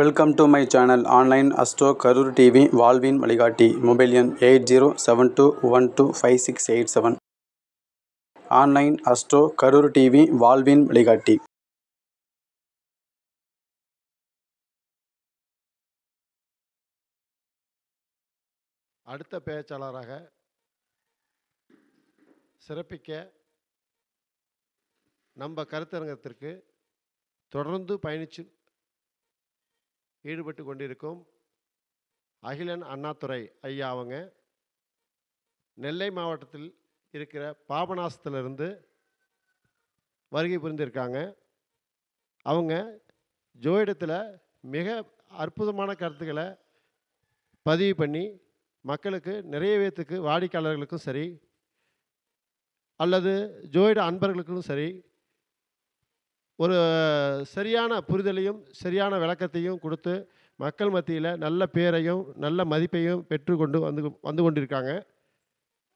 Welcome to my channel online astro Karur TV வாழ்வின் வழிகாட்டி mobile எண் eight zero seven two one two five six eight seven online astro Karur TV வாழ்வின் வழிகாட்டி அடுத்த பேச்சாளராக சிறப்பிக்க நம்ம கருத்தரங்கத்திற்கு தொடர்ந்து பயணிச்சு ஈடுபட்டு கொண்டிருக்கும் அகிலன் அண்ணாதுரை ஐயா அவங்க நெல்லை மாவட்டத்தில் இருக்கிற பாபநாசத்திலிருந்து வருகை புரிந்திருக்காங்க. அவங்க ஜோயிடத்தில் மிக அற்புதமான கருத்துக்களை பதிவு பண்ணி மக்களுக்கு நிறைய பேர்த்துக்கு வாடிக்கையாளர்களுக்கும் சரி அல்லது ஜோயிட அன்பர்களுக்கும் சரி ஒரு சரியான புரிதலையும் சரியான விளக்கத்தையும் கொடுத்து மக்கள் மத்தியில் நல்ல பேரையும் நல்ல மதிப்பையும் பெற்றுக்கொண்டு வந்து வந்து கொண்டிருக்காங்க.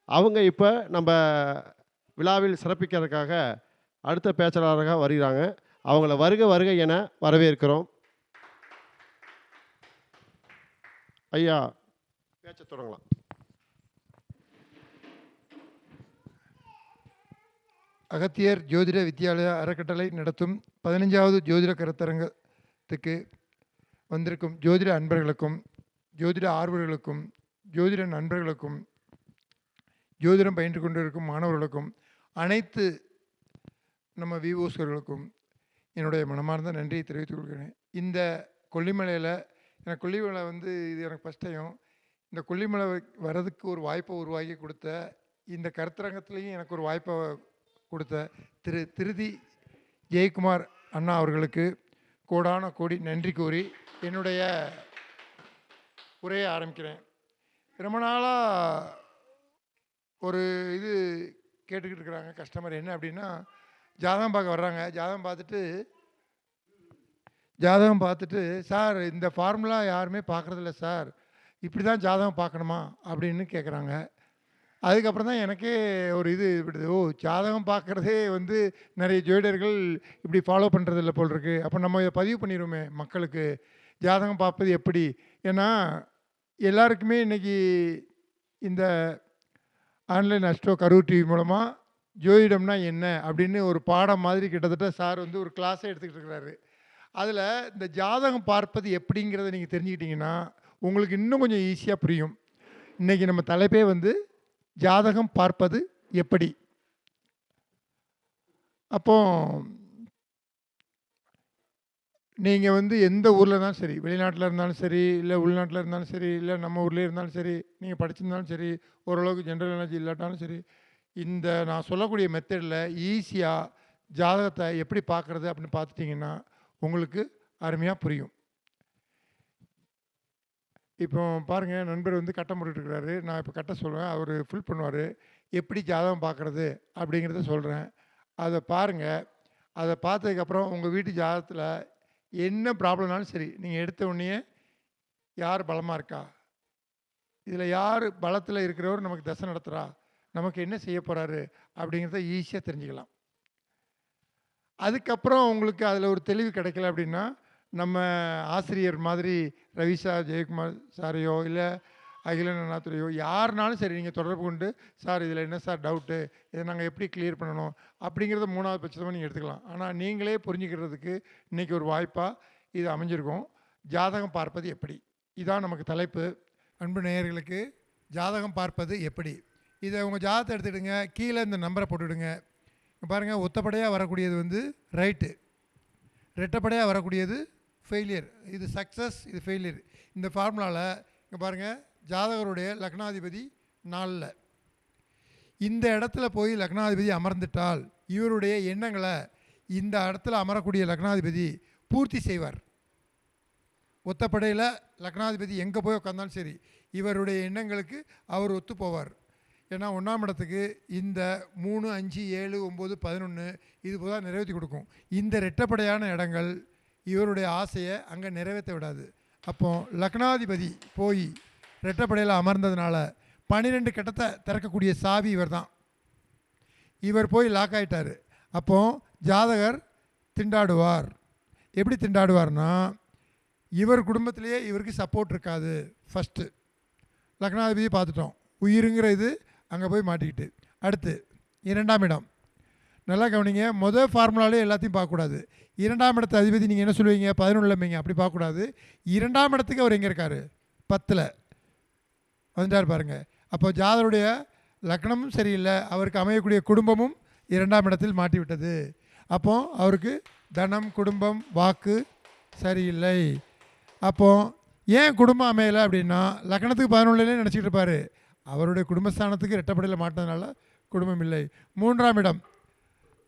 அவங்க இப்போ நம்ம விழாவில் சிறப்பிக்கிறதுக்காக அடுத்த பேச்சாளராக வருகிறாங்க. அவங்கள வருக வருக என வரவேற்கிறோம். ஐயா பேச்ச தொடங்கலாம். அகத்தியர் ஜோதிட வித்தியாலய அறக்கட்டளை நடத்தும் பதினஞ்சாவது ஜோதிட கருத்தரங்கத்துக்கு வந்திருக்கும் ஜோதிட அன்பர்களுக்கும் ஜோதிட ஆர்வலர்களுக்கும் ஜோதிட நண்பர்களுக்கும் ஜோதிடம் பயின்று கொண்டிருக்கும் மாணவர்களுக்கும் அனைத்து நம்ம விவோஸ்களுக்கும் என்னுடைய மனமார்ந்த நன்றியை தெரிவித்துக் கொள்கிறேன். இந்த கொல்லிமலையில் எனக்கு கொல்லிமலை வந்து இது எனக்கு ஃபஸ்ட் டைம் இந்த கொல்லிமலை வர்றதுக்கு ஒரு வாய்ப்பை உருவாக்கி கொடுத்த இந்த கருத்தரங்கத்துலேயும் எனக்கு ஒரு வாய்ப்பை கொடுத்த திரு திருதி ஜெயக்குமார் அண்ணா அவர்களுக்கு கோடான கோடி நன்றி கூறி என்னுடைய உரையை ஆரம்பிக்கிறேன். ரொம்ப நாளாக ஒரு இது கேட்டுக்கிட்டு இருக்கிறாங்க கஸ்டமர் என்ன அப்படின்னா ஜாதகம் பார்க்க வர்றாங்க. ஜாதகம் பார்த்துட்டு ஜாதகம் பார்த்துட்டு சார் இந்த ஃபார்முலா யாருமே பார்க்குறதில்ல சார். இப்படி தான் ஜாதகம் பார்க்கணுமா? அப்படின்னு கேட்குறாங்க அதுக்கப்புறம் தான் எனக்கே ஒரு இது விடுது. ஓ ஜாதகம் பார்க்குறதே வந்து நிறைய ஜோதிடர்கள் இப்படி ஃபாலோ பண்ணுறதில்ல போல் இருக்குது அப்போ நம்ம இதை பதிவு பண்ணிடுவோமே மக்களுக்கு. ஜாதகம் பார்ப்பது எப்படி? ஏன்னா எல்லாருக்குமே இன்றைக்கி இந்த ஆன்லைன் அஸ்ட்ரோ கரூர் டிவி மூலமாக ஜோதிடம்னா என்ன அப்படின்னு ஒரு பாடம் மாதிரி கிட்டத்தட்ட சார் வந்து ஒரு கிளாஸே எடுத்துக்கிட்டு இருக்கிறாரு அதில் இந்த ஜாதகம் பார்ப்பது எப்படிங்கிறத நீங்கள் தெரிஞ்சுக்கிட்டிங்கன்னா உங்களுக்கு இன்னும் கொஞ்சம் ஈஸியாக புரியும். இன்றைக்கி நம்ம தலைப்பே வந்து ஜாதகம் பார்ப்பது எப்படி? அப்போ நீங்கள் வந்து எந்த ஊரில் இருந்தாலும் சரி வெளிநாட்டில் இருந்தாலும் சரி இல்லை உள்நாட்டில் இருந்தாலும் சரி இல்லை நம்ம ஊர்லேயே இருந்தாலும் சரி நீங்கள் படிச்சிருந்தாலும் சரி ஓரளவுக்கு ஜென்ரல் நாலேஜ் இல்லாட்டாலும் சரி இந்த நான் சொல்லக்கூடிய மெத்தடில் ஈஸியாக ஜாதகத்தை எப்படி பார்க்குறது அப்படின்னு பார்த்துட்டிங்கன்னா உங்களுக்கு அருமையாக புரியும். இப்போ பாருங்கள் நண்பர் வந்து கட்ட போட்டுருக்கிறாரு நான் இப்போ கட்ட சொல்லுவேன். அவர் ஃபில் பண்ணுவார். எப்படி ஜாதகம் பார்க்குறது அப்படிங்கிறத சொல்கிறேன் அதை பாருங்கள் அதை பார்த்ததுக்கப்புறம் உங்கள் வீட்டு ஜாதகத்தில் என்ன ப்ராப்ளம்னாலும் சரி நீங்கள் எடுத்த உடனே யார் பலமாக இருக்கா? இதில் யார் பலத்தில் இருக்கிறவர் நமக்கு தசை நடத்துகிறா நமக்கு என்ன செய்ய போகிறாரு அப்படிங்கிறத ஈஸியாக தெரிஞ்சுக்கலாம். அதுக்கப்புறம் உங்களுக்கு அதில் ஒரு தெளிவு கிடைக்கல அப்படின்னா நம்ம ஆசிரியர் மாதிரி ரவி சார் ஜெயக்குமார் சாரையோ இல்லை அகிலன் அண்ணாத்துறையோ யாருனாலும் சரி நீங்கள் தொடர்பு கொண்டு சார் இதில் என்ன சார் டவுட்டு இதை நாங்கள் எப்படி கிளியர் பண்ணணும்? அப்படிங்கிறத மூணாவது பட்சத்தமாக நீங்கள் எடுத்துக்கலாம். ஆனால் நீங்களே புரிஞ்சுக்கிறதுக்கு இன்றைக்கி ஒரு வாய்ப்பாக இது அமைஞ்சிருக்கும். ஜாதகம் பார்ப்பது எப்படி? இதான் நமக்கு தலைப்பு. அன்பு நேயர்களுக்கு ஜாதகம் பார்ப்பது எப்படி? இதை உங்கள் ஜாதகத்தை எடுத்துக்கிடுங்க. கீழே இந்த நம்பரை போட்டுவிடுங்க பாருங்கள் ஒத்தப்படையாக வரக்கூடியது வந்து ரைட்டு ரெட்டப்படையாக வரக்கூடியது ஃபெயிலியர் இது சக்ஸஸ் இது ஃபெயிலியர் இந்த ஃபார்முலாவில் இங்கே பாருங்கள் ஜாதகருடைய லக்னாதிபதி நாளில் இந்த இடத்துல போய் லக்னாதிபதி அமர்ந்துட்டால் இவருடைய எண்ணங்களை இந்த இடத்துல அமரக்கூடிய லக்னாதிபதி பூர்த்தி செய்வார். ஒத்தப்படையில் லக்னாதிபதி எங்கே போய் உட்காந்தாலும் சரி இவருடைய எண்ணங்களுக்கு அவர் ஒத்து போவார். ஏன்னா ஒன்றாம் இடத்துக்கு இந்த மூணு அஞ்சு ஏழு ஒம்பது பதினொன்று இது போதாக நிறைவேற்றி கொடுக்கும். இந்த ரெட்டப்படையான இடங்கள் இவருடைய ஆசையை அங்கே நிறைவேற்ற விடாது. அப்போ லக்னாதிபதி போய் ரெட்டப்படையில் அமர்ந்ததுனால பன்னிரெண்டு கட்டத்தை திறக்கக்கூடிய சாவி இவர் தான் இவர் போய் லாக் ஆயிட்டார். அப்போ ஜாதகர் திண்டாடுவார். எப்படி திண்டாடுவார்னா இவர் குடும்பத்திலேயே இவருக்கு சப்போர்ட் இருக்காது. ஃபஸ்ட்டு லக்னாதிபதி பார்த்துட்டோம். உயிருங்கிற இது அங்கே போய் மாட்டிக்கிட்டு. அடுத்து இரண்டாம் இடம். நல்லா கவனிங்க. மொதல் ஃபார்முலாலே எல்லாத்தையும் பார்க்கக்கூடாது. இரண்டாம் இடத்து அதிபதி நீங்கள் என்ன சொல்லுவீங்க? பதினொன்றுலம்பீங்க அப்படி பார்க்கக்கூடாது. இரண்டாம் இடத்துக்கு அவர் எங்கே இருக்கார்? பத்தில். வந்துட்டார் பாருங்கள் அப்போ ஜாதருடைய லக்னமும் சரியில்லை. அவருக்கு அமையக்கூடிய குடும்பமும் இரண்டாம் இடத்தில் மாட்டிவிட்டது. அப்போ அவருக்கு தனம் குடும்பம் வாக்கு சரியில்லை. அப்போ ஏன் குடும்பம் அமையலை அப்படின்னா லக்னத்துக்கு பதினொன்றுலேயே நினச்சிக்கிட்டு இருப்பார். அவருடைய குடும்பஸ்தானத்துக்கு ரெட்டப்படையில் மாட்டினதுனால குடும்பம் இல்லை. மூன்றாம் இடம்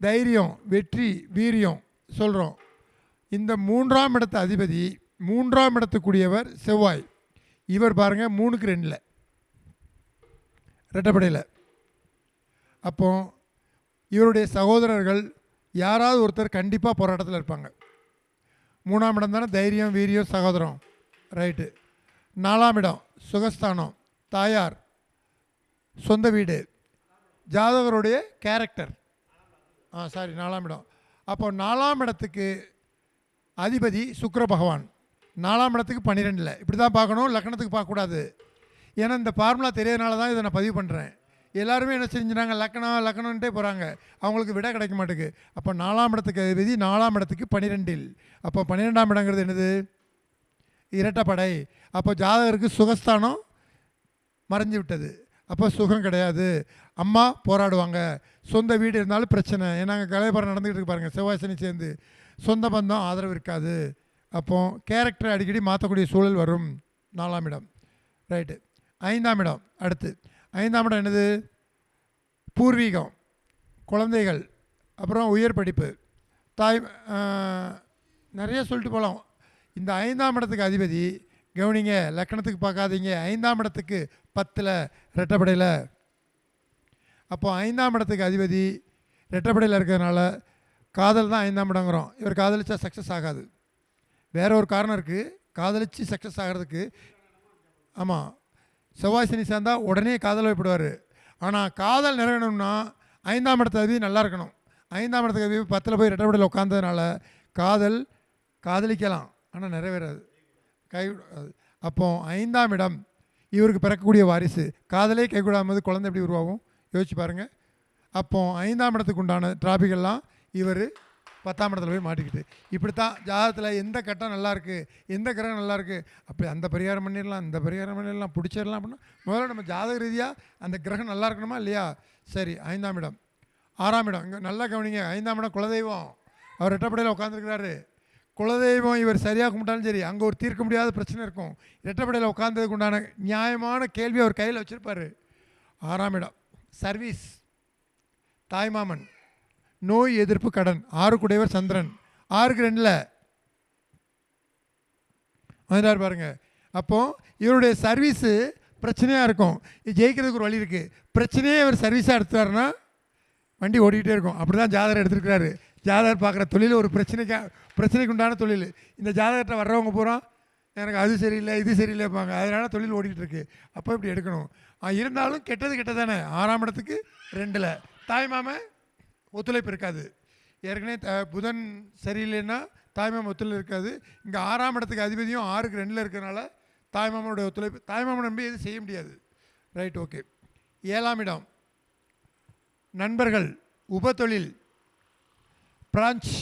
தைரியம் வெற்றி வீரியம். சொல்கிறோம் இந்த மூன்றாம் இடத்து அதிபதி மூன்றாம் இடத்துக்குரியவர் செவ்வாய். இவர் பாருங்கள் மூணுக்கு ரெண்டில். ரெட்டப்படையில். அப்போ இவருடைய சகோதரர்கள் யாராவது ஒருத்தர் கண்டிப்பாக போராட்டத்தில் இருப்பாங்க. மூணாம் இடம் தானே? தைரியம் வீரியம் சகோதரம். ரைட்டு. நாலாம் இடம் சுகஸ்தானம் தாயார் சொந்த வீடு ஜாதகருடைய கேரக்டர். ஆ சாரி நாலாம் இடம். அப்போ நாலாம் இடத்துக்கு அதிபதி சுக்கர பகவான். நாலாம் இடத்துக்கு பன்னிரெண்டில். இப்படி தான் பார்க்கணும் லக்னத்துக்கு பார்க்கக்கூடாது. ஏன்னா இந்த ஃபார்முலா தெரியறதுனால தான் இதை நான் பதிவு பண்ணுறேன் எல்லாருமே என்ன செஞ்சுறாங்க லக்னம் லக்னம்ன்ட்டே போகிறாங்க அவங்களுக்கு விட கிடைக்க மாட்டேங்குது. அப்போ நாலாம் இடத்துக்கு அதிபதி நாலாம் இடத்துக்கு பன்னிரெண்டில். அப்போ பன்னிரெண்டாம் இடங்கிறது என்னது? இரட்டப்படை. அப்போ ஜாதகருக்கு சுகஸ்தானம் மறைஞ்சு விட்டது. அப்போ சுகம் கிடையாது. அம்மா போராடுவாங்க. சொந்த வீடு இருந்தாலும் பிரச்சனை. ஏன்னா அங்கே கலைபரம் நடந்துகிட்டு இருக்கு பாருங்கள் செவ்வாய் சனி சேர்ந்து. சொந்த பந்தம் ஆதரவு இருக்காது. அப்போ கேரக்டரை அடிக்கடி மாற்றக்கூடிய சூழல் வரும். நாலாம் இடம். ரைட்டு ஐந்தாம் இடம். அடுத்து. ஐந்தாம் இடம் என்னது? பூர்வீகம். குழந்தைகள். அப்புறம் உயர் படிப்பு. தாய் நிறைய சொல்லிட்டு போகலாம் இந்த ஐந்தாம் இடத்துக்கு அதிபதி கவனிங்க லக்கணத்துக்கு பார்க்காதீங்க. ஐந்தாம் இடத்துக்கு பத்தில் ரெட்டப்படையில் அப்போ ஐந்தாம் இடத்துக்கு அதிபதி ரெட்டப்படையில் இருக்கிறதுனால காதல் தான் ஐந்தாம் இடங்கிறோம். இவர் காதலிச்சா சக்ஸஸ் ஆகாது. வேற ஒரு காரணம் இருக்குது காதலிச்சு சக்ஸஸ் ஆகிறதுக்கு ஆமாம் செவ்வாய் சனி சேர்ந்தால் உடனே காதல் வைப்படுவார் ஆனால் காதல் நிறைவேணும்னா ஐந்தாம் இடத்து அதிபதி நல்லா இருக்கணும். ஐந்தாம் இடத்துக்கு அதிபதி பத்தில் போய் ரெட்டப்படையில் உட்காந்ததுனால காதல் காதலிக்கலாம். ஆனால் நிறைவேறாது. கை அப்போ ஐந்தாம் இடம் இவருக்கு பிறக்கக்கூடிய வாரிசு. காதலே கைகூடாமது குழந்தை எப்படி உருவாகும்? யோசிச்சு பாருங்கள் அப்போ ஐந்தாம் இடத்துக்கு உண்டான டிராபிகெல்லாம் இவர் பத்தாம் இடத்துல போய் மாட்டிக்கிட்டு. இப்படி தான் ஜாதகத்தில் எந்த கட்டம் நல்லாயிருக்கு எந்த கிரகம் நல்லாயிருக்கு அப்படி அந்த பரிகாரம் பண்ணிடலாம் இந்த பரிகாரம் பண்ணிடலாம் பிடிச்சிடலாம் அப்படின்னா முதல்ல நம்ம ஜாதக ரீதியாக அந்த கிரகம் நல்லா இருக்கணுமா இல்லையா? சரி ஐந்தாம் இடம். ஆறாம் இடம். இங்கே நல்லா கவனிங்க. ஐந்தாம் இடம் குலதெய்வம். அவர் ரெட்டப்படையில் உட்காந்துருக்கிறாரு குலதெய்வம் இவர் சரியாக கும்பிட்டாலும் சரி அங்கே ஒரு தீர்க்க முடியாத பிரச்சனை இருக்கும். ரெட்டப்படையில் உட்காந்ததுக்கு உண்டான நியாயமான கேள்வி அவர் கையில் வச்சுருப்பாரு. ஆறாம் இடம். சர்வீஸ். தாய்மாமன். நோய் எதிர்ப்பு கடன். ஆறுக்குடையவர் சந்திரன். ஆறுக்கு ரெண்டில். வந்துட்டார் பாருங்க. அப்போது இவருடைய சர்வீஸு பிரச்சனையாக இருக்கும். இது ஜெயிக்கிறதுக்கு ஒரு வழி இருக்குது பிரச்சனையே இவர் சர்வீஸாக எடுத்தாருன்னா வண்டி ஓடிக்கிட்டே இருக்கும். அப்படி தான் ஜாதகர் எடுத்துருக்கிறாரு. ஜாதகர் பார்க்குற தொழில் ஒரு பிரச்சனைக்கா பிரச்சனைக்கு உண்டான தொழில். இந்த ஜாதகத்தை வர்றவங்க பூரா எனக்கு அது சரியில்லை இது சரியில்லைப்பாங்க. அதனால தொழில் ஓடிக்கிட்டு இருக்கு. அப்போ இப்படி எடுக்கணும். இருந்தாலும் கெட்டது கெட்டதானே? ஆறாம் இடத்துக்கு ரெண்டில். தாய்மாமன் ஒத்துழைப்பு இருக்காது. ஏற்கனவே த புதன் சரியில்லைன்னா தாய்மாமன் ஒத்துழைப்பு இருக்காது. இங்கே ஆறாம் இடத்துக்கு அதிபதியும் ஆறுக்கு ரெண்டில் இருக்கிறனால தாய்மாமனுடைய ஒத்துழைப்பு தாய்மாமன் நம்பி எதுவும் செய்ய முடியாது. Right okay. ஏழாம் இடம். நண்பர்கள் உபத்தொழில். பிரான்ச்.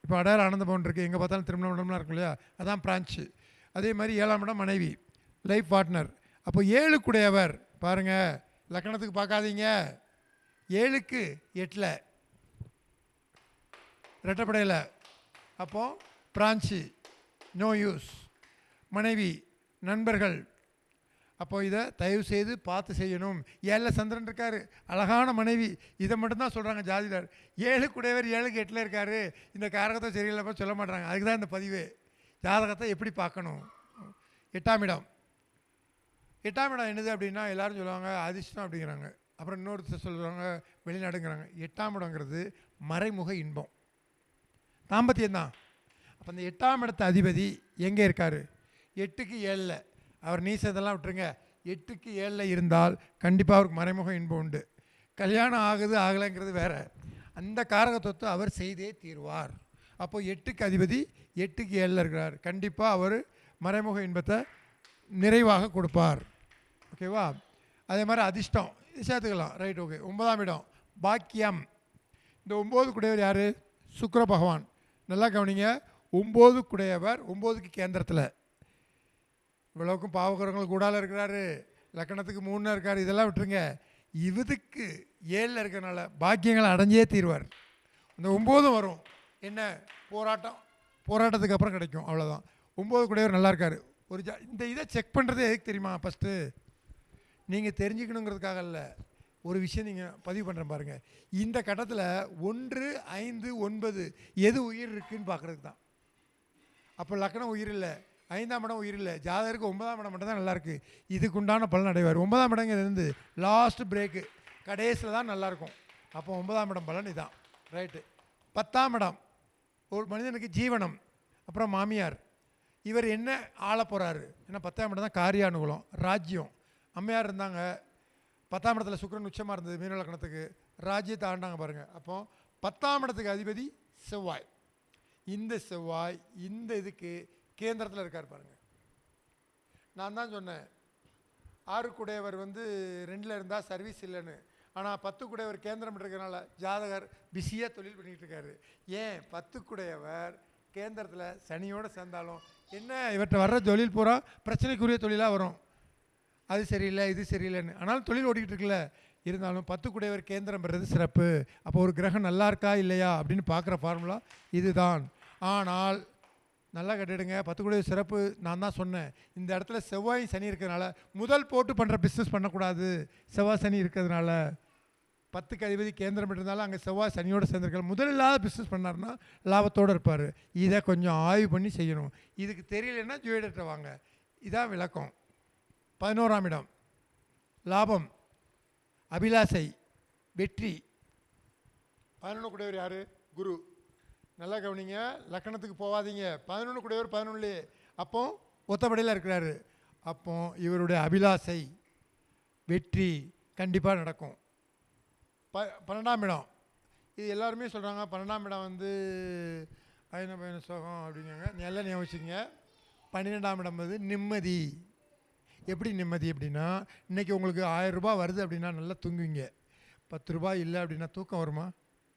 இப்போ அடையாள ஆனந்தபவன் இருக்குது எங்கே பார்த்தாலும் திருமணம் இருக்கும் இல்லையா? அதான் பிரான்ச்சு. அதே மாதிரி ஏழாம் இடம் மனைவி. Life partner. அப்போ ஏழுக்குடையவர் பாருங்கள் லக்கணத்துக்கு பார்க்காதீங்க. ஏழுக்கு எட்டில். ரெட்டப்படையில் அப்போ பிரான்ச்சு நோ யூஸ் மனைவி நண்பர்கள். அப்போ இதை தயவு செய்து பார்த்து செய்யணும். ஏழில் சந்திரன் இருக்கார். அழகான மனைவி. இதை மட்டும்தான் சொல்கிறாங்க ஜாதிதார் ஏழு குடையவர் ஏழுக்கு எட்டில் இருக்கார். இந்த காரகத்தை சரியில்லைப்பா சொல்ல மாட்டாங்க. அதுக்கு தான் இந்த பதிவு. ஜாதகத்தை எப்படி பார்க்கணும்? எட்டாம் இடம். எட்டாம் இடம் என்னது அப்படின்னா எல்லாரும் சொல்லுவாங்க அதிர்ஷ்டம் அப்படிங்கிறாங்க. அப்புறம் இன்னொருத்தர் சொல்லுவாங்க வெளிநாடுங்கிறாங்க. எட்டாம் இடங்கிறது மறைமுக இன்பம். தாம்பத்தியம் தான். அப்போ அந்த எட்டாம் இடத்த அதிபதி எங்கே இருக்கார்? எட்டுக்கு ஏழில். அவர் நீசதெல்லாம் விட்டுருங்க. எட்டுக்கு ஏழில் இருந்தால் கண்டிப்பாக அவருக்கு மறைமுக இன்பம் உண்டு. கல்யாணம் ஆகுது ஆகலைங்கிறது வேறு. அந்த காரகத்துவத்தை அவர் செய்தே தீர்வார். அப்போது எட்டுக்கு அதிபதி எட்டுக்கு ஏழில் இருக்கிறார். கண்டிப்பாக அவர் மறைமுக இன்பத்தை நிறைவாக கொடுப்பார். ஓகேவா? அதே மாதிரி அதிர்ஷ்டம். சேர்த்துக்கலாம். ரைட் ஓகே ஒன்பதாம் இடம். பாக்கியம். இந்த ஒம்பது குடையவர் யார்? சுக்கர பகவான். நல்லா கவனிங்க. ஒம்பது குடையவர் ஒம்போதுக்கு கேந்திரத்தில். இவ்வளவுக்கும் பாவகரங்கள் கூடால இருக்கிறாரு. லக்கணத்துக்கு மூணுன்னு இருக்கார். இதெல்லாம் விட்டுருங்க. இதுக்கு ஏழில் இருக்கிறனால பாக்கியங்களை அடைஞ்சே தீர்வார். அந்த ஒம்போதும் வரும். என்ன? போராட்டம். போராட்டத்துக்கு அப்புறம் கிடைக்கும். அவ்வளோதான் ஒம்பது குடையவர் நல்லா இருக்கார். ஒரு ஜா இந்த இதை செக் பண்ணுறது எதுக்கு தெரியுமா? ஃபஸ்ட்டு நீங்கள் தெரிஞ்சுக்கணுங்கிறதுக்காக இல்லை ஒரு விஷயம் நீங்கள் பதிவு பண்ணுறேன் பாருங்கள் இந்த கட்டத்தில் ஒன்று ஐந்து ஒன்பது எது உயிர் இருக்குன்னு பார்க்குறதுக்கு தான். அப்போ லக்கணம் உயிர் இல்லை ஐந்தாம் இடம் உயிர் இல்லை ஜாதகருக்கு ஒன்பதாம் இடம் மட்டும் தான் நல்லாயிருக்கு இதுக்கு உண்டான பலன் அடைவார். ஒன்பதாம் இடங்கிறது இருந்து லாஸ்ட் பிரேக்கு கடைசியில் தான் நல்லாயிருக்கும் அப்போ ஒன்பதாம் இடம் பலன் இதான். ரைட்டு பத்தாம் இடம் ஒரு மனிதனுக்கு ஜீவனம் அப்புறம் மாமியார். இவர் என்ன ஆள போகிறாரு ஏன்னா பத்தாம் இடம் தான் காரியானுகுலம் ராஜ்யம். அம்மையார் இருந்தாங்க. பத்தாம் இடத்துல சுக்கிரன் உச்சமாக இருந்தது மீனவலக்கணத்துக்கு ராஜ்யத்தை ஆண்டாங்க பாருங்கள் அப்போ பத்தாம் இடத்துக்கு அதிபதி செவ்வாய். இந்த செவ்வாய் இந்த இதுக்கு கேந்திரத்தில் இருக்கார் பாருங்கள் நான் தான் சொன்னேன். ஆறு குடையவர் வந்து ரெண்டில் இருந்தால் சர்வீஸ் இல்லைன்னு. ஆனால் பத்து குடையவர் கேந்திரம் இருக்கிறனால ஜாதகர் பிஸியாக தொழில் பண்ணிகிட்டு இருக்காரு. ஏன்? பத்து குடையவர் கேந்திரத்தில் சனியோடு சேர்ந்தாலும். என்ன? இவர்கிட்ட வர்ற தொழில் பூரா பிரச்சனைக்குரிய தொழிலாக வரும். அது சரியில்லை இது சரியில்லைன்னு. ஆனாலும் தொழில் ஓடிக்கிட்டு இருக்குல்ல இருந்தாலும் பத்து குடையவர் கேந்திரம் பெறது சிறப்பு. அப்போ ஒரு கிரகம் நல்லா இருக்கா இல்லையா அப்படின்னு பார்க்குற ஃபார்முலா இதுதான். ஆனால் நல்லா கட்டிடுங்க பத்து குடையவர் சிறப்பு நான் தான் சொன்னேன். இந்த இடத்துல செவ்வாய் சனி இருக்கிறதுனால முதல் போட்டு பண்ணுற பிஸ்னஸ் பண்ணக்கூடாது. செவ்வாய் சனி இருக்கிறதுனால. பத்துக்கு அதிபதி கேந்திரம் இருந்தாலும் அங்கே செவ்வாய் சனியோடு சேர்ந்துருக்காரு முதல் இல்லாத பிஸ்னஸ் பண்ணாருன்னா லாபத்தோடு இருப்பார். இதை கொஞ்சம் ஆய்வு பண்ணி செய்யணும். இதுக்கு தெரியலன்னா ஜுவேடர்கிட்ட வாங்க. இதான் விளக்கம். பதினோராம் இடம் லாபம் அபிலாசை வெற்றி. பதினொன்று கூடையவர் யார்? குரு. நல்லா கவனிங்க லக்கணத்துக்கு போகாதீங்க பதினொன்று கூடையவர் பதினொன்றுலே அப்போ ஒத்தப்படையில் இருக்கிறாரு. அப்போ இவருடைய அபிலாசை வெற்றி கண்டிப்பாக நடக்கும். ப பன்னெண்டாம் இடம். இது எல்லாருமே சொல்கிறாங்க பன்னெண்டாம் இடம் வந்து பயண பயண சோகம் அப்படிங்கிறாங்க. நல்லா ஞாபகம் வச்சுக்கோங்க. பன்னிரெண்டாம் இடம் வந்து நிம்மதி. எப்படி நிம்மதி அப்படின்னா இன்றைக்கி உங்களுக்கு ஆயிரம் ரூபாய் வருது அப்படின்னா நல்லா தூங்குவீங்க. பத்து ரூபாய் இல்லை அப்படின்னா தூக்கம் வருமா?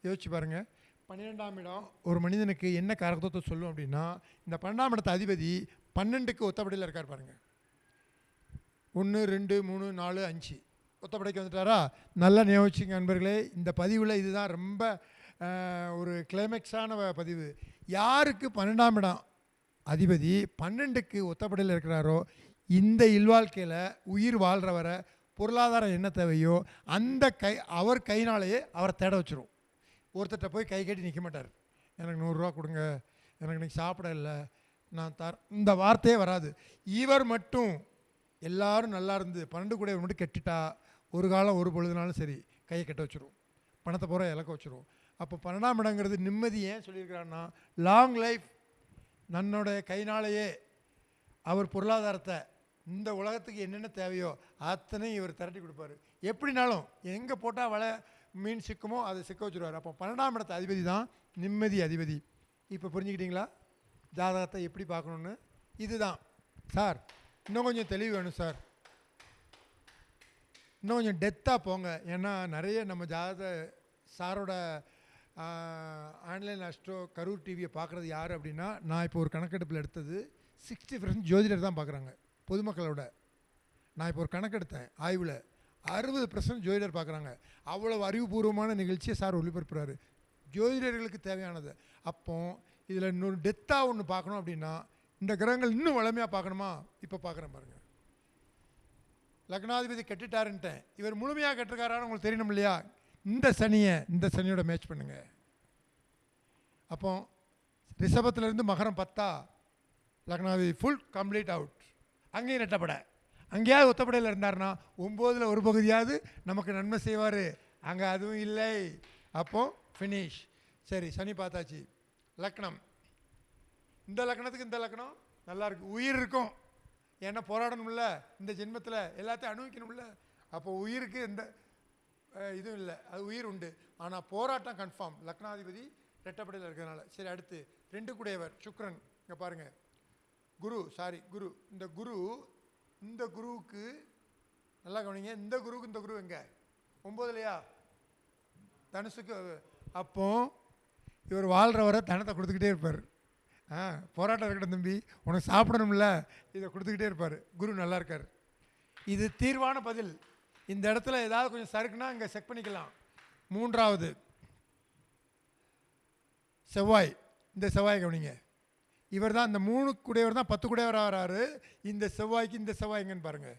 யோசிச்சு பாருங்கள் பன்னிரெண்டாம் இடம் ஒரு மனிதனுக்கு என்ன காரகத்துவத்தை சொல்லும் அப்படின்னா இந்த பன்னெண்டாம் இடத்து அதிபதி பன்னெண்டுக்கு ஒத்தப்படையில் இருக்கார் பாருங்கள் ஒன்று ரெண்டு மூணு நாலு அஞ்சு. ஒத்தப்படைக்கு வந்துட்டாரா? நல்லா நியோகிச்சிங்க நண்பர்களே இந்த பதிவில் இதுதான் ரொம்ப ஒரு கிளைமேக்ஸான பதிவு. யாருக்கு பன்னெண்டாம் இடம் அதிபதி பன்னெண்டுக்கு ஒத்தப்படையில் இருக்கிறாரோ இந்த இல்வாழ்க்கையில் உயிர் வாழ்கிறவரை பொருளாதாரம் என்ன தேவையோ அந்த கை அவர் கைனாலேயே அவரை தேட வச்சிரும். ஒருத்தர்கிட்ட போய் கை கட்டி நிற்க மாட்டார். எனக்கு நூறுரூவா கொடுங்க. எனக்கு இன்னைக்கு சாப்பிட இல்லை. நான் தர இந்த வார்த்தையே வராது. இவர் மட்டும் எல்லாரும் நல்லா இருந்து பன்னெண்டு கூட மட்டும் கெட்டுட்டா ஒரு காலம் ஒரு பொழுதுனாலும் சரி கையை கட்ட வச்சிரும். பணத்தை பூரா இலக்க வச்சிரும். அப்போ பன்னெண்டாம் இடங்கிறது நிம்மதி ஏன் சொல்லியிருக்கிறான்னா லாங் லைஃப் நன்னோட கைனாலேயே அவர் பொருளாதாரத்தை இந்த உலகத்துக்கு என்னென்ன தேவையோ அத்தனையும் இவர் திரட்டி கொடுப்பாரு. எப்படினாலும் எங்கே போட்டால் வலை மீன் சிக்குமோ அதை சிக்க வச்சுருவார். அப்போ பன்னெண்டாம் இடத்து அதிபதி தான் நிம்மதி அதிபதி. இப்போ புரிஞ்சுக்கிட்டீங்களா? ஜாதகத்தை எப்படி பார்க்கணுன்னு இதுதான். சார் இன்னும் கொஞ்சம் தெளிவு வேணும் சார். இன்னும் கொஞ்சம் டெத்தாக போங்க. ஏன்னா நிறைய நம்ம ஜாத சாரோட ஆன்லைன் அஸ்ட்ரோ கரூர் டிவியை பார்க்குறது யார் அப்படின்னா நான் இப்போ ஒரு கணக்கெடுப்பில் எடுத்தது சிக்ஸ்டி பர்சன்ட் ஜோதிடர் தான் பார்க்குறாங்க. பொதுமக்களோட நான் இப்போ ஒரு கணக்கெடுத்தேன் ஆய்வில். அறுபது பர்சன்ட் ஜோதிடர் பார்க்குறாங்க அவ்வளோ அறிவுபூர்வமான நிகழ்ச்சியை சார் ஒளிபரப்புறாரு. ஜோதிடர்களுக்கு தேவையானது. அப்போ இதில் இன்னொரு டெத்தாக ஒன்று பார்க்கணும் அப்படின்னா இந்த கிரகங்கள் இன்னும் வளமையாக பார்க்கணுமா இப்போ பார்க்குறேன் பாருங்கள் லக்னாதிபதி கெட்டுட்டாருன்ட்டேன். இவர் முழுமையாக கெட்டிருக்காரான்னு உங்களுக்கு தெரியணும் இல்லையா? இந்த சனியை இந்த சனியோட மேட்ச் பண்ணுங்கள் அப்போ ரிஷபத்துலேருந்து மகரம் பத்தா லக்னாதிபதி ஃபுல் கம்ப்ளீட் அவுட் அங்கேயும் ரெட்டப்படை. அங்கேயாவது ஒத்தப்படையில் இருந்தாருன்னா ஒம்போதில் ஒரு பகுதியாவது நமக்கு நன்மை செய்வார். அங்கே அதுவும் இல்லை. அப்போ ஃபினிஷ் சரி சனி பார்த்தாச்சு. லக்னம். இந்த லக்னத்துக்கு இந்த லக்னம்? நல்லாயிருக்கு உயிர் இருக்கும். ஏன்னா போராடணும்ல. இந்த ஜென்மத்தில் எல்லாத்தையும் அனுபவிக்கணும்ல. அப்போ உயிருக்கு எந்த இதுவும் இல்லை. அது உயிர் உண்டு. ஆனால் போராட்டம் கன்ஃபார்ம் லக்னாதிபதி ரெட்டப்படையில் இருக்கிறதுனால. சரி அடுத்து. ரெண்டு கூடையவர். சுக்ரன் இங்கே பாருங்கள் குரு சாரி குரு. இந்த குரு இந்த குருவுக்கு நல்லா கவனிங்க இந்த குருவுக்கு இந்த குரு எங்க? ஒம்போதுலையா? தனுசுக்கு அப்போ இவர் வாழ்கிறவரை தனத்தை கொடுத்துக்கிட்டே இருப்பார். ஆ போராட்டம் இருக்கட்டும் தம்பி உனக்கு சாப்பிடணும்ல இதை கொடுத்துக்கிட்டே இருப்பார். குரு நல்லா இருக்கார். இது தீர்வான பதில். இந்த இடத்துல ஏதாவது கொஞ்சம் சறுக்குனா இங்கே செக் பண்ணிக்கலாம். மூன்றாவது செவ்வாய். இந்த செவ்வாய் கவனிங்க. இவர் தான் இந்த மூணு குடையவர் தான் பத்து குடையவராக வராரு. இந்த செவ்வாய்க்கு இந்த செவ்வாய் எங்கன்னு பாருங்கள்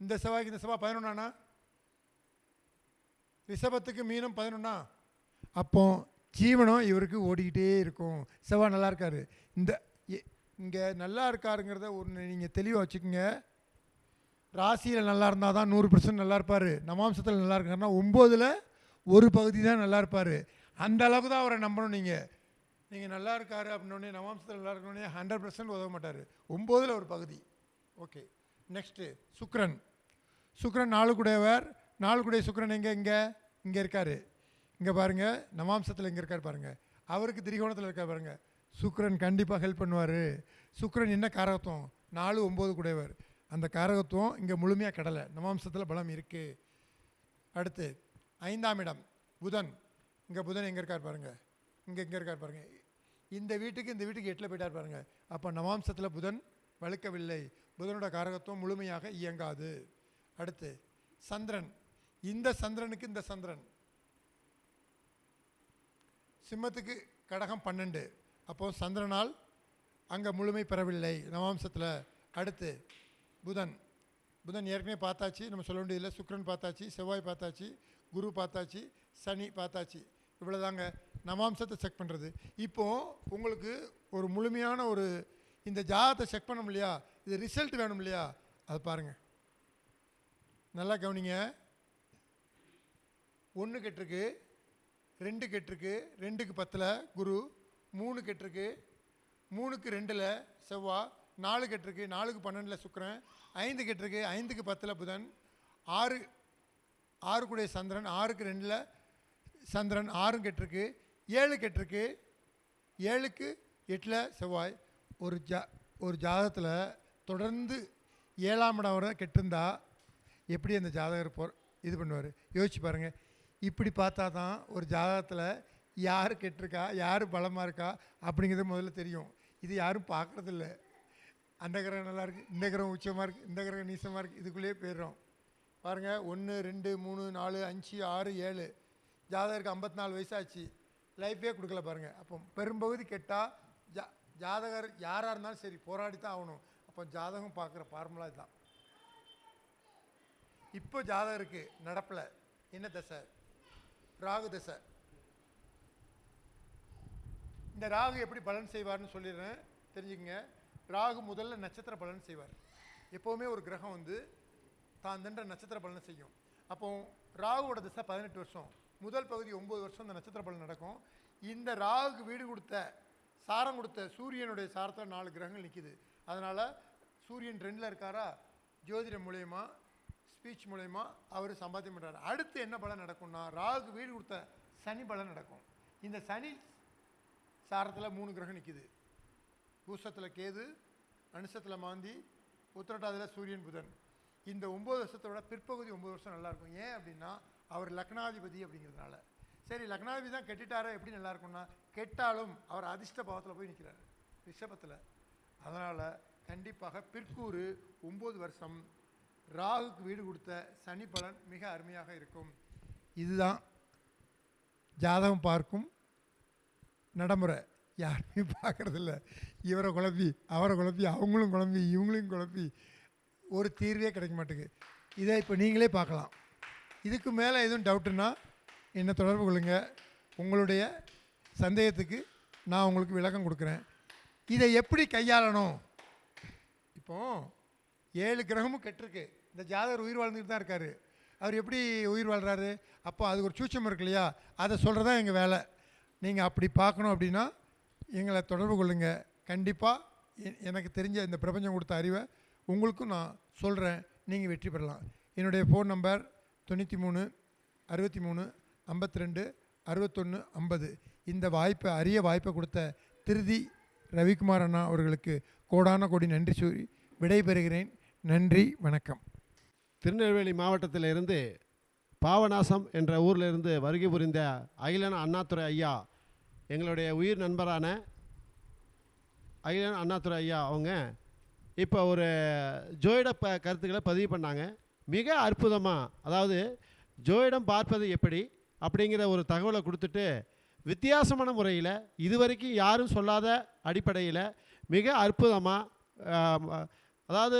இந்த செவ்வாய்க்கு இந்த செவ்வாய் பதினொன்னாண்ணா ரிஷபத்துக்கு மீனும் பதினொன்னா? அப்போ ஜீவனம் இவருக்கு ஓடிக்கிட்டே இருக்கும். செவ்வாய் நல்லா இருக்காரு. இந்த இங்கே நல்லா இருக்காருங்கிறத ஒன்று நீங்கள் தெளிவாக வச்சுக்கோங்க. ராசியில் நல்லா இருந்தால் தான் நூறு பர்சன்ட் நல்லா இருப்பார். நவாம்சத்தில் நல்லா இருக்காருன்னா ஒம்போதில் ஒரு பகுதி தான் நல்லா இருப்பார். அந்த அளவுக்கு தான் அவரை நம்பணும் நீங்கள் நீங்கள் நல்லா இருக்காரு அப்படின்னோடனே நவாம்சத்தில் நல்லா இருக்கணுன்னே ஹண்ட்ரட் பர்சன்ட் உதவ மாட்டார். ஒம்போதில் ஒரு பகுதி. ஓகே நெக்ஸ்ட்டு சுக்ரன். சுக்ரன் நாலு குடையவர் நாலு குடைய சுக்ரன் எங்கே? இங்கே. இங்கே இருக்கார். இங்கே பாருங்கள் நவாம்சத்தில் இங்கே இருக்கார் பாருங்கள் அவருக்கு திரிகோணத்தில் இருக்கார் பாருங்கள் சுக்ரன் கண்டிப்பாக ஹெல்ப் பண்ணுவார். சுக்ரன் என்ன காரகத்துவம்? நாலு ஒம்பது கூடையவர் அந்த காரகத்துவம் இங்கே முழுமையாக கடலை. நவாம்சத்தில் பலம் இருக்குது அடுத்து ஐந்தாம் இடம். புதன். இங்கே புதன் எங்கே இருக்கார் பாருங்கள் இங்கே இங்கே இருக்கார் பாருங்கள் இந்த வீட்டுக்கு இந்த வீட்டுக்கு எட்டில் போயிட்டார் பாருங்கள் அப்போ நவாம்சத்தில் புதன் வழுக்கவில்லை. புதனோட காரகத்துவம் முழுமையாக இயங்காது. அடுத்து சந்திரன். இந்த சந்திரனுக்கு இந்த சந்திரன். சிம்மத்துக்கு கடகம் பன்னெண்டு. அப்போது சந்திரனால் அங்கே முழுமை பெறவில்லை நவாம்சத்தில். அடுத்து புதன். புதன் ஏற்கனவே பார்த்தாச்சு. நம்ம சொல்ல வேண்டியதில்லை. சுக்கிரன் பார்த்தாச்சு செவ்வாய் பார்த்தாச்சு குரு பார்த்தாச்சு சனி பார்த்தாச்சு. இவ்வளோதாங்க நவாம்சத்தை செக் பண்ணுறது இப்போது உங்களுக்கு ஒரு முழுமையான ஒரு இந்த ஜாதத்தை செக் பண்ண இல்லையா? இது ரிசல்ட் வேணும் இல்லையா? அது பாருங்கள் நல்லா கவனிங்க. ஒன்று கெட்டிருக்கு ரெண்டு கெட்டிருக்கு ரெண்டுக்கு பத்தில் குரு மூணு கெட்டிருக்கு மூணுக்கு ரெண்டில் செவ்வாய் நாலு கெட்டிருக்கு நாலுக்கு பன்னெண்டில் சுக்கிரன் ஐந்து கெட்டிருக்கு ஐந்துக்கு பத்தில் புதன் ஆறு ஆறு சந்திரன் ஆறுக்கு ரெண்டில் சந்திரன் ஆறும் கெட்டிருக்கு ஏழு கெட்டிருக்கு. ஏழுக்கு எட்டில் செவ்வாய். ஒரு ஜா ஒரு ஜாதகத்தில் தொடர்ந்து ஏழாம் இடம் வர கெட்டிருந்தா எப்படி அந்த ஜாதகர் போ இது பண்ணுவார்? யோசிச்சு பாருங்கள் இப்படி பார்த்தா தான் ஒரு ஜாதகத்தில் யார் கெட்டிருக்கா யார் பலமாக இருக்கா அப்படிங்கிறது முதல்ல தெரியும். இது யாரும் பார்க்குறதில்ல. அந்த கிரகம் நல்லா இருக்குது இந்த கிரகம் உச்சமாக இருக்குது இந்த கிரகம் நீசமாக இருக்குது இதுக்குள்ளேயே போயிடுறோம். பாருங்கள் ஒன்று ரெண்டு மூணு நாலு அஞ்சு ஆறு ஏழு. ஜாதகருக்கு ஐம்பத்தி நாலு வயசாச்சு. லைஃபே கொடுக்கல பாருங்கள் அப்போ பெரும்பகுதி கெட்டால் ஜா ஜாதகர் யாராக இருந்தாலும் சரி போராடி தான் ஆகணும். அப்போ ஜாதகம் பார்க்குற ஃபார்முலா இதுதான். இப்போ ஜாதகருக்கு நடப்பில் என்ன தசை? ராகு தசை. இந்த ராகு எப்படி பலன் செய்வார்னு சொல்லிடுறேன். தெரிஞ்சுக்கங்க. ராகு முதல்ல நட்சத்திர பலன் செய்வார். எப்போவுமே ஒரு கிரகம் வந்து தான் தண்ட நட்சத்திர பலனை செய்யும். அப்போ ராகுவோட திசை பதினெட்டு வருஷம். முதல் பகுதி ஒம்பது வருஷம் இந்த நட்சத்திர பலன் நடக்கும். இந்த ராகுக்கு வீடு கொடுத்த சாரம் கொடுத்த சூரியனுடைய சாரத்தில் நாலு கிரகங்கள் நிற்கிது அதனால் சூரியன் ரெண்டில் இருக்காரா? ஜோதிடம் மூலயமா ஸ்பீச் மூலயமா அவர் சம்பாத்தியம் பண்ணுறாரு அடுத்து என்ன பலன் நடக்கும்னா ராகுக்கு வீடு கொடுத்த சனி பலன் நடக்கும். இந்த சனி சாரத்தில் மூணு கிரகம் நிற்கிது பூசத்தில் கேது அனுசத்தில் மாந்தி உத்திரட்டாதில் சூரியன் புதன். இந்த ஒம்பது வருஷத்தோட பிற்பகுதி ஒம்பது வருஷம் நல்லாயிருக்கும் ஏன் அப்படின்னா அவர் லக்னாதிபதி அப்படிங்கிறதுனால. சரி லக்னாதிபதி தான் கெட்டிட்டாரா எப்படி நல்லா இருக்கும்னா கெட்டாலும் அவர் அதிர்ஷ்ட பாவத்தில் போய் நிற்கிறார் ரிஷபத்தில். அதனால் கண்டிப்பாக பிற்கூறு ஒம்பது வருஷம் ராகுக்கு வீடு கொடுத்த சனி பலன் மிக அருமையாக இருக்கும். இதுதான் ஜாதகம் பார்க்கும் நடைமுறை. யாருமே பார்க்குறதில்ல. இவரை குழப்பி அவரை குழப்பி அவங்களும் குழம்பி இவங்களையும் குழப்பி ஒரு தீர்வே கிடைக்க மாட்டேங்குது. இதை இப்போ நீங்களே பார்க்கலாம். இதுக்கு மேலே எதுவும் டவுட்டுன்னா என்னை தொடர்பு கொள்ளுங்கள் உங்களுடைய சந்தேகத்துக்கு நான் உங்களுக்கு விளக்கம் கொடுக்குறேன். இதை எப்படி கையாளணும்? இப்போ ஏழு கிரகமும் கெட்டிருக்கு. இந்த ஜாதகர் உயிர் வாழ்ந்துட்டு தான் இருக்காரு. அவர் எப்படி உயிர் வாழ்கிறாரு அப்போ அது ஒரு சூச்சம் இருக்கு இல்லையா? அதை தான் எங்கள் வேலை. நீங்கள் அப்படி பார்க்கணும் அப்படின்னா எங்களை தொடர்பு கொள்ளுங்கள் கண்டிப்பாக எனக்கு தெரிஞ்ச இந்த பிரபஞ்சம் கொடுத்த அறிவை உங்களுக்கும் நான் சொல்கிறேன் நீங்கள் வெற்றி பெறலாம். என்னுடைய ஃபோன் நம்பர் தொண்ணூற்றி மூணு அறுபத்தி மூணு ஐம்பத்தி ரெண்டு அறுபத்தொன்று ஐம்பது. இந்த வாய்ப்பை அரிய வாய்ப்பை கொடுத்த திருதி ரவிக்குமார் அண்ணா அவர்களுக்கு கோடான கோடி நன்றி சொல்லி விடைபெறுகிறேன். நன்றி வணக்கம். திருநெல்வேலி மாவட்டத்தில் இருந்து பாவநாசம் என்ற ஊரில் இருந்து வருகை புரிந்த அகிலன் அண்ணாதுரை ஐயா எங்களுடைய உயிர் நண்பரான அகிலன் அண்ணாதுரை ஐயா அவங்க இப்போ ஒரு ஜோயிட ப கருத்துக்களை பதிவு பண்ணாங்க. மிக அற்புதமாக அதாவது ஜோயிடம் பார்ப்பது எப்படி? அப்படிங்கிற ஒரு தகவலை கொடுத்துட்டு வித்தியாசமான முறையில் இதுவரைக்கும் யாரும் சொல்லாத அடிப்படையில் மிக அற்புதமாக அதாவது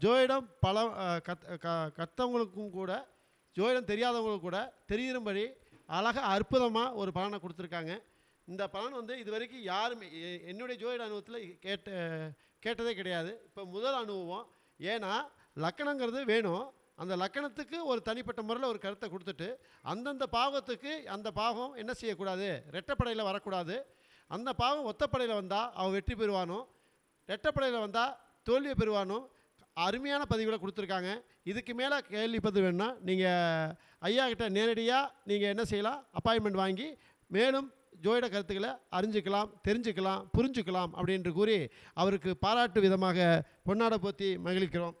ஜோயிடம் பல கத் க- கத்தவங்களுக்கும் கூட ஜோயிடம் தெரியாதவங்களுக்கு கூட தெரியும்படி அழகாக அற்புதமாக ஒரு பலனை கொடுத்துருக்காங்க. இந்த பலன் வந்து இது வரைக்கும் யாருமே என்னுடைய ஜோயிட அனுபவத்தில் கேட்ட கேட்டதே கிடையாது. இப்போ முதல் அனுபவம் ஏன்னா லக்கணங்கிறது வேணும். அந்த லக்கணத்துக்கு ஒரு தனிப்பட்ட முறையில் ஒரு கருத்தை கொடுத்துட்டு அந்தந்த பாவத்துக்கு அந்த பாவம் என்ன செய்யக்கூடாது? ரெட்டப்படையில் வரக்கூடாது. அந்த பாவம் ஒத்தப்படையில் வந்தால் அவன் வெற்றி பெறுவானோ? ரெட்டப்படையில் வந்தால் தோல்வியை பெறுவானோ? அருமையான பதிவுகளை கொடுத்துருக்காங்க. இதுக்கு மேலே கேள்வி பதிவு வேணும்னா நீங்கள் ஐயா கிட்ட நேரடியாக நீங்கள் என்ன செய்யலாம்? அப்பாயின்மெண்ட் வாங்கி மேலும் ஜோயிட கருத்துக்களை அறிஞ்சிக்கலாம் தெரிஞ்சுக்கலாம் புரிஞ்சுக்கலாம் அப்படின்று கூறி அவருக்கு பாராட்டு விதமாக பொன்னாட போத்தி மகிழ்கிறோம்.